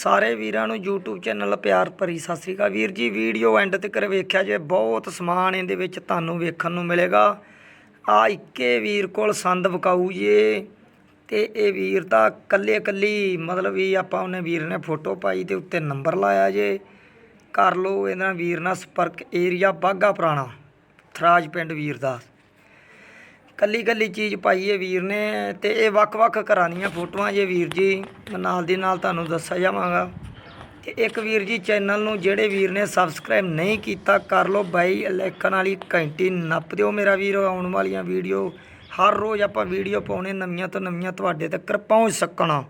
ਸਾਰੇ ਵੀਰਾਂ ਨੂੰ YouTube ਚੈਨਲ ਪਿਆਰ ਭਰੀ ਸਤਿ ਸ੍ਰੀ ਅਕਾਲ। ਵੀਰ ਜੀ ਵੀਡੀਓ ਐਂਡ ਤੱਕ ਵੇਖਿਆ ਜੇ ਬਹੁਤ ਸਮਾਨ ਇਹਦੇ ਵਿੱਚ ਤੁਹਾਨੂੰ ਵੇਖਣ ਨੂੰ ਮਿਲੇਗਾ। ਆ ਇੱਕੇ ਵੀਰ ਕੋਲ ਸੰਦ ਵਿਕਾਊ ਜੇ, ਤੇ ਇਹ ਵੀਰ ਦਾ ਕੱਲੇ ਕੱਲੀ, ਮਤਲਬ ਵੀ ਆਪਾਂ ਉਹਨੇ ਵੀਰ ਨੇ ਫੋਟੋ ਪਾਈ ਤੇ ਉੱਤੇ ਨੰਬਰ ਲਾਇਆ ਜੇ। ਕਰ ਲਓ ਇਹਨਾਂ ਵੀਰ ਨਾਲ ਸੰਪਰਕ ਏਰੀਆ ਬਾਗਾ ਪੁਰਾਣਾ, ਥਰਾਜ ਪਿੰਡ ਵੀਰ ਦਾ। ਕੱਲੀ ਕੱਲੀ ਚੀਜ਼ ਪਾਈ ਹੈ ਵੀਰ ਨੇ ਤੇ ਇਹ ਵੱਖ-ਵੱਖ ਘਰਾਂ ਦੀਆਂ ਫੋਟੋਆਂ ਜੇ ਵੀਰ ਜੀ ਮੈਂ ਨਾਲ ਦੀ ਨਾਲ ਤੁਹਾਨੂੰ ਦੱਸਿਆ ਜਾਵਾਂਗਾ। ਤੇ ਇੱਕ ਵੀਰ ਜੀ ਚੈਨਲ ਨੂੰ ਜਿਹੜੇ ਵੀਰ ਨੇ ਸਬਸਕ੍ਰਾਈਬ ਨਹੀਂ ਕੀਤਾ, ਕਰ ਲਓ ਬਾਈ ਇਲੈਕਨ ਵਾਲੀ ਘੰਟੀ ਨੱਪ ਦਿਓ ਮੇਰਾ ਵੀਰ, ਆਉਣ ਵਾਲੀਆਂ ਵੀਡੀਓ ਹਰ ਰੋਜ਼ ਆਪਾਂ ਵੀਡੀਓ ਪਾਉਣੇ ਨਵੀਆਂ ਤੋਂ ਨਵੀਆਂ ਤੁਹਾਡੇ ਤੱਕ ਪਹੁੰਚ ਸਕਣਾ।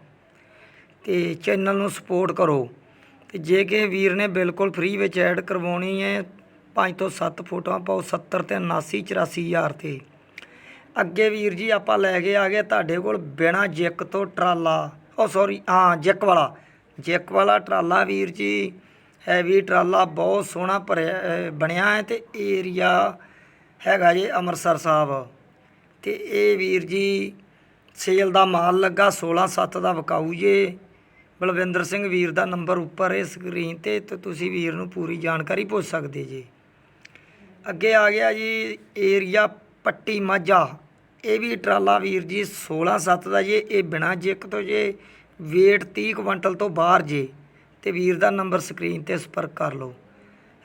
ਤੇ ਚੈਨਲ ਨੂੰ ਸਪੋਰਟ ਕਰੋ। ਤੇ ਜੇ ਕਿ ਵੀਰ ਨੇ ਬਿਲਕੁਲ ਫ੍ਰੀ ਵਿੱਚ ਐਡ ਕਰਵਾਉਣੀ ਹੈ 5 ਤੋਂ 7 ਫੋਟੋਆਂ ਪਾਓ 70 ਤੇ 79 84 ਹਜ਼ਾਰ ਤੇ। ਅੱਗੇ ਵੀਰ ਜੀ ਆਪਾਂ ਲੈ ਕੇ ਆ ਗਏ ਤੁਹਾਡੇ ਕੋਲ ਬਿਨਾ ਜਿੱਕ ਤੋਂ ਟਰਾਲਾ। ਉਹ ਸੌਰੀ ਹਾਂ, ਜਿੱਕ ਵਾਲਾ। ਜਿੱਕ ਵਾਲਾ ਟਰਾਲਾ ਵੀਰ ਜੀ, ਹੈਵੀ ਟਰਾਲਾ, ਬਹੁਤ ਸੋਹਣਾ ਭਰਿਆ ਬਣਿਆ ਹੈ ਤੇ ਏਰੀਆ ਹੈਗਾ ਜੀ ਅੰਮ੍ਰਿਤਸਰ ਸਾਹਿਬ। ਤੇ ਇਹ ਵੀਰ ਜੀ, ਸੇਲ ਦਾ ਮਾਲ ਲੱਗਾ 16 7 ਦਾ ਵਿਕਾਊ ਜੇ। ਬਲਵਿੰਦਰ ਸਿੰਘ ਵੀਰ ਦਾ ਨੰਬਰ ਉੱਪਰ ਹੈ ਸਕਰੀਨ ਤੇ ਤੇ ਤੁਸੀਂ ਵੀਰ ਨੂੰ ਪੂਰੀ ਜਾਣਕਾਰੀ ਪੁੱਛ ਸਕਦੇ ਜੀ। ਅੱਗੇ ਆ ਗਿਆ ਜੀ, ਏਰੀਆ ਪੱਟੀ ਮਾਝਾ। ਇਹ ਵੀ ਟਰਾਲਾ ਵੀਰ ਜੀ 16 7 ਦਾ ਜੇ, ਇਹ ਬਿਨਾ ਜਿੱਕ ਤੋਂ ਜੇ, weight 30 ਕੁਇੰਟਲ ਤੋਂ ਬਾਹਰ ਜੇ। ਤੇ ਵੀਰ ਦਾ ਨੰਬਰ ਸਕਰੀਨ ਤੇ ਸੰਪਰਕ ਕਰ ਲਓ।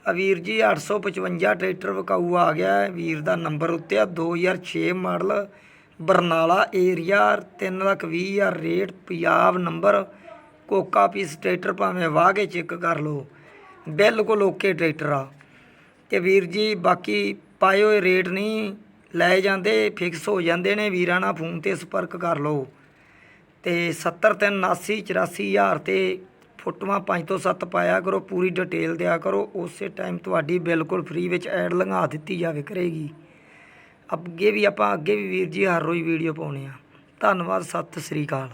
ਆ ਵੀਰ ਜੀ 855 ਟਰੈਕਟਰ ਵਕਾਊ ਆ ਗਿਆ ਵੀਰ ਦਾ ਨੰਬਰ ਉੱਤੇ ਆ 2006 ਮਾਡਲ, ਬਰਨਾਲਾ ਏਰੀਆ 3 ਲੱਖ 20 ਹਜ਼ਾਰ ਰੇਟ, ਪੰਜਾਬ ਨੰਬਰ ਕੋਕਾ ਪੀਸ ਟਰੈਕਟਰ ਭਾਵੇਂ ਵਾਹ ਕੇ ਚੈੱਕ ਕਰ ਲਓ। ਬਿਲਕੁਲ ਓਕੇ ਟਰੈਕਟਰ ਆ। ਤੇ ਵੀਰ ਜੀ ਬਾਕੀ ਪਾਏ ਹੋਏ ਰੇਟ ਨਹੀਂ ਲੈ ਜਾਂਦੇ ਫਿਕਸ ਹੋ ਜਾਂਦੇ ਨੇ, ਵੀਰਾਂ ਨਾਲ ਫੋਨ ਤੇ ਸੰਪਰਕ ਕਰ ਲਓ। ਤੇ 70 ਤੇ 79 84 ਹਜ਼ਾਰ ਤੇ ਫੋਟੋਆਂ 5 ਤੋਂ 7 ਪਾਇਆ ਕਰੋ, ਪੂਰੀ ਡਿਟੇਲ ਦਿਆ ਕਰੋ। ਉਸੇ ਟਾਈਮ ਤੁਹਾਡੀ ਬਿਲਕੁਲ ਫ੍ਰੀ ਵਿੱਚ ਐਡ ਲੰਘਾ ਦਿੱਤੀ ਜਾਵੇ ਕਰੇਗੀ। ਅੱਗੇ ਵੀ ਆਪਾਂ, ਅੱਗੇ ਵੀ ਵੀਰ ਜੀ ਹਰ ਰੋਜ਼ ਵੀਡੀਓ ਪਾਉਣੇ ਆ। ਧੰਨਵਾਦ, ਸਤਿ ਸ੍ਰੀ ਅਕਾਲ।